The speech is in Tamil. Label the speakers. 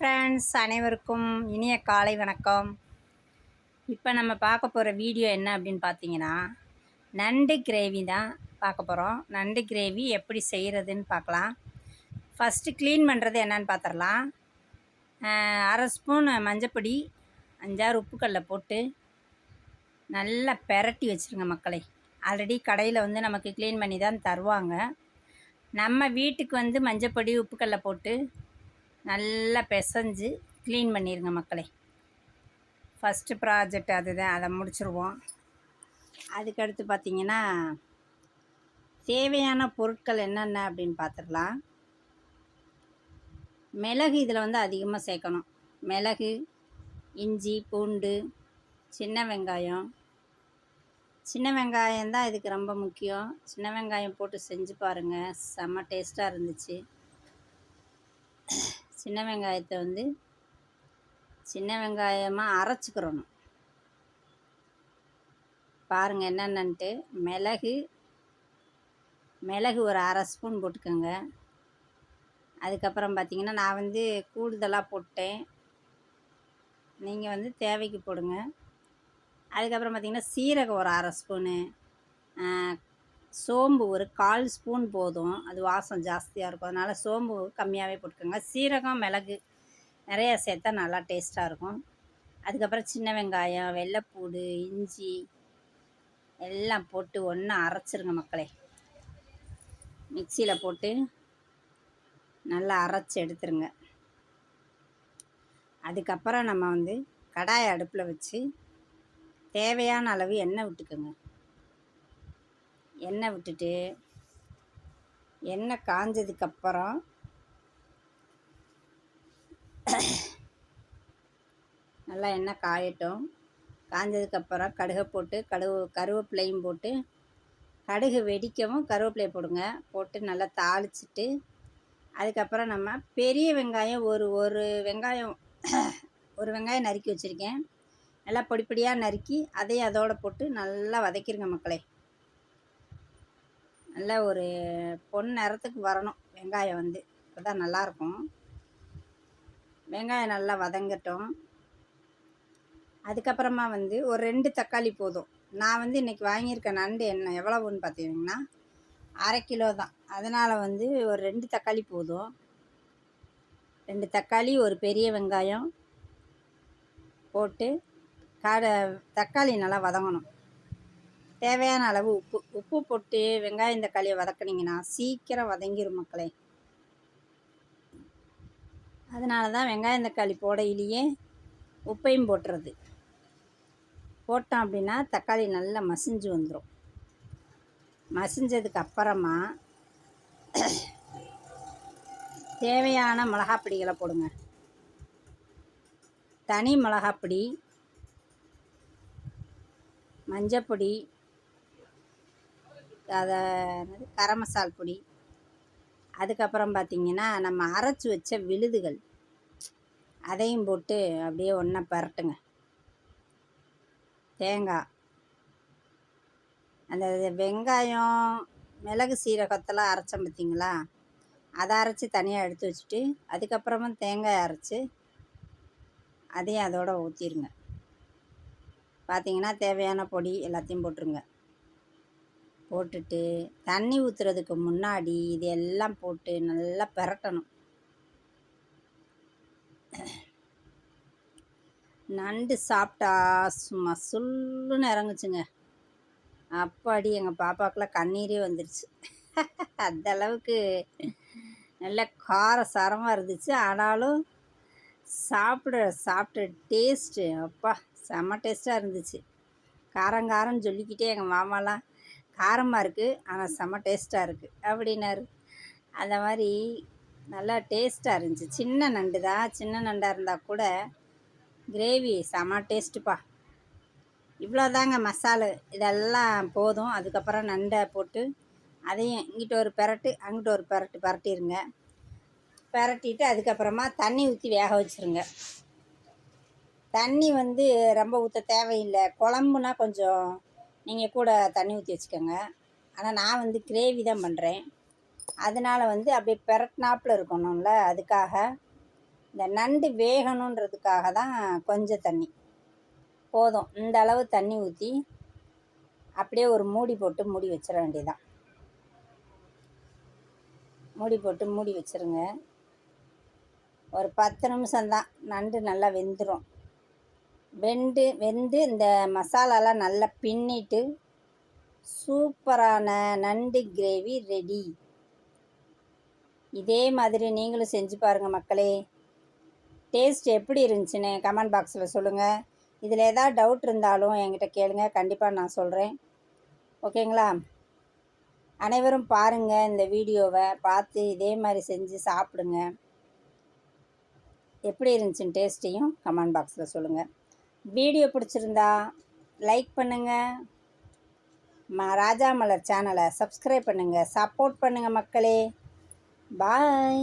Speaker 1: ஃப்ரெண்ட்ஸ் அனைவருக்கும் இனிய காலை வணக்கம். இப்போ நம்ம பார்க்க போகிற வீடியோ என்ன அப்படின்னு பார்த்தீங்கன்னா நண்டு கிரேவி தான் பார்க்க போகிறோம் நண்டு கிரேவி எப்படி செய்கிறதுன்னு பார்க்கலாம். ஃபஸ்ட்டு க்ளீன் பண்ணுறது என்னன்னு பார்த்துடலாம். அரை ஸ்பூன் மஞ்சப்பொடி அஞ்சாறு உப்புக்கல்ல போட்டு நல்லா பெரட்டி வச்சுருங்க மக்களை. ஆல்ரெடி கடையில் வந்து நமக்கு க்ளீன் பண்ணி தான் தருவாங்க. நம்ம வீட்டுக்கு வந்து மஞ்சப்பொடி உப்புக்கல்ல போட்டு நல்லா பிசைஞ்சு க்ளீன் பண்ணிடுங்க மக்களே. ஃபஸ்ட்டு ப்ராஜெக்ட் அதுதான். அதை முடிச்சிருவோம். அதுக்கடுத்து பார்த்திங்கன்னா தேவையான பொருட்கள் என்னென்ன அப்படின்னு பார்த்துடலாம். மிளகு இதில் வந்து அதிகமாக சேர்க்கணும். மிளகு இஞ்சி பூண்டு சின்ன வெங்காயம். சின்ன வெங்காயம் தான் இதுக்கு ரொம்ப முக்கியம். சின்ன வெங்காயம் போட்டு செஞ்சு பாருங்கள் செம்ம டேஸ்ட்டாக இருந்துச்சு. சின்ன வெங்காயத்தை வந்து சின்ன வெங்காயமாக அரைச்சிக்கிறணும். பாருங்கள் என்னென்னன்ட்டு. மிளகு மிளகு ஒரு அரை ஸ்பூன் போட்டுக்கோங்க. அதுக்கப்புறம் பார்த்திங்கன்னா நான் வந்து கூடுதலாக போட்டேன். நீங்கள் வந்து தேவைக்கு போடுங்க. அதுக்கப்புறம் பார்த்திங்கன்னா சீரகம் ஒரு அரை ஸ்பூனு சோம்பு ஒரு கால் ஸ்பூன் போதும். அது வாசம் ஜாஸ்தியாக இருக்கும். அதனால் சோம்பு கம்மியாகவே போட்டுக்கோங்க. சீரகம் மிளகு நிறையா சேர்த்தா நல்லா டேஸ்ட்டாக இருக்கும். அதுக்கப்புறம் சின்ன வெங்காயம் வெள்ளைப்பூடு இஞ்சி எல்லாம் போட்டு ஒன்றா அரைச்சிருங்க மக்களே. மிக்சியில் போட்டு நல்லா அரைச்சி எடுத்துருங்க. அதுக்கப்புறம் நம்ம வந்து கடாயை அடுப்பில் வச்சு தேவையான அளவு எண்ணெய் விட்டுக்கோங்க. எண்ணெய் விட்டுட்டு எண்ணெய் காஞ்சதுக்கப்புறம் நல்லா எண்ணெய் காயட்டும். காஞ்சதுக்கப்புறம் கடுகை போட்டு கடுகு கருவேப்பிலையும் போட்டு கடுகு வெடிக்கவும் கருவேப்பிலையை போடுங்க. போட்டு நல்லா தாளிச்சிட்டு அதுக்கப்புறம் நம்ம பெரிய வெங்காயம் ஒரு ஒரு வெங்காயம் ஒரு வெங்காயம் நறுக்கி வச்சுருக்கேன். நல்லா பொடி பொடியாக நறுக்கி அதையும் அதோடு போட்டு நல்லா வதக்கிடுங்க மக்களே. நல்ல ஒரு பொன் நிறத்துக்கு வரணும். வெங்காயம் வந்து. அப்போ தான் நல்லாயிருக்கும். வெங்காயம் நல்லா வதங்கட்டும். அதுக்கப்புறமா வந்து ஒரு ரெண்டு தக்காளி போதும். நான் வந்து இன்றைக்கி வாங்கியிருக்க நண்டு என்ன எவ்வளவுன்னு பார்த்தீங்கன்னா அரை கிலோ தான். அதனால் வந்து ஒரு ரெண்டு தக்காளி போதும். ரெண்டு தக்காளி ஒரு பெரிய வெங்காயம் போட்டு காடை தக்காளி நல்லா வதங்கணும். தேவையான அளவு உப்பு. உப்பு போட்டு வெங்காயம் தக்காளியை வதக்குனீங்கன்னா சீக்கிரம் வதங்கிரும் மக்களே. அதனால தான் வெங்காயம் தக்காளி போடையிலேயே உப்பையும் போட்டுறது. போட்டோம் அப்படின்னா தக்காளி நல்லா மசிஞ்சு வந்துடும் மசிஞ்சதுக்கு அப்புறமா தேவையான மிளகாப்பொடிகளை போடுங்க. தனி மிளகாப்பொடி மஞ்சப்பொடி அதை என்னது? கரம் மசால் பொடி. அதுக்கப்புறம் பார்த்திங்கன்னா நம்ம அரைச்சி வச்ச விழுதுகள். அதையும் போட்டு அப்படியே ஒன்றா பரட்டுங்க. தேங்காய். அந்த வெங்காயம் மிளகு சீரகத்தெல்லாம் அரைச்சோம் பார்த்திங்களா? அதை அரைச்சி தனியாக எடுத்து வச்சுட்டு அதுக்கப்புறமா தேங்காய் அரைச்சி அதையும் அதோட ஊற்றிடுங்க பார்த்தீங்கன்னா தேவையான பொடி எல்லாத்தையும் போட்டுருங்க. போட்டுட்டு தண்ணி ஊற்றுறதுக்கு முன்னாடி இது எல்லாம் போட்டு நல்லா பெரட்டணும். நண்டு சாப்பிட்டா சும்மா சுல்லுன்னு இறங்குச்சுங்க. அப்பாடி எங்கள் பாப்பாக்கெல்லாம் கண்ணீரே வந்துருச்சு. அந்த அளவுக்கு நல்ல கார சரமாக இருந்துச்சு. ஆனாலும் சாப்பிட சாப்பிட்ட டேஸ்ட்டு அப்பா செம்ம டேஸ்ட்டாக இருந்துச்சு. காரம் காரம்னு சொல்லிக்கிட்டே எங்கள் மாமாலாம் காரமாக இருக்குது ஆனால் செம்ம டேஸ்ட்டாக இருக்குது அப்படின்னாரு. அந்த மாதிரி நல்லா டேஸ்ட்டாக இருந்துச்சு. சின்ன நண்டு தான். சின்ன நண்டாக இருந்தால் கூட கிரேவி செம டேஸ்ட்டுப்பா. இவ்வளோதாங்க மசாலு. இதெல்லாம் போதும். அதுக்கப்புறம் நண்டை போட்டு அதையும் இங்கிட்ட ஒரு பெரட்டு அங்கிட்ட ஒரு பெரட்டு பரட்டிடுங்க பரட்டிட்டு அதுக்கப்புறமா தண்ணி ஊற்றி வேக வச்சுருங்க. தண்ணி வந்து ரொம்ப ஊற்ற தேவையில்லை. குழம்புனா கொஞ்சம் நீங்கள் கூட தண்ணி ஊற்றி வச்சுக்கோங்க. ஆனால் நான் வந்து கிரேவி தான் பண்ணுறேன் அதனால் வந்து அப்படியே பெரட்னாப்பில் இருக்கணும்ல அதுக்காக. இந்த நண்டு வேகணுன்றதுக்காக தான் கொஞ்சம் தண்ணி. போதும். இந்த அளவு தண்ணி ஊற்றி அப்படியே ஒரு மூடி போட்டு மூடி வச்சிட வேண்டியதான் மூடி போட்டு மூடி வச்சிருங்க. ஒரு பத்து நிமிஷம்தான். நண்டு நல்லா வெந்துடும் வெண்டு வெந்து இந்த மசாலாலாம் நல்லா பின்னிட்டு சூப்பரான நண்டு கிரேவி ரெடி. இதே மாதிரி நீங்களும் செஞ்சு பாருங்கள் மக்களே. டேஸ்ட் எப்படி இருந்துச்சுன்னு கமெண்ட் பாக்ஸில் சொல்லுங்கள் இதில் ஏதாவது டவுட் இருந்தாலும் என்கிட்ட கேளுங்க. கண்டிப்பாக நான் சொல்கிறேன் ஓகேங்களா? அனைவரும் பாருங்கள் இந்த வீடியோவை. பார்த்து இதே மாதிரி செஞ்சு சாப்பிடுங்க. எப்படி இருந்துச்சுன்னு டேஸ்ட்டையும் கமெண்ட் பாக்ஸில் சொல்லுங்கள் வீடியோ பிடிச்சிருந்தா லைக் பண்ணுங்கள் ம ராஜா மலர் சேனலை சப்ஸ்கிரைப் பண்ணுங்கள் சப்போர்ட் பண்ணுங்கள் மக்களே. பாய்.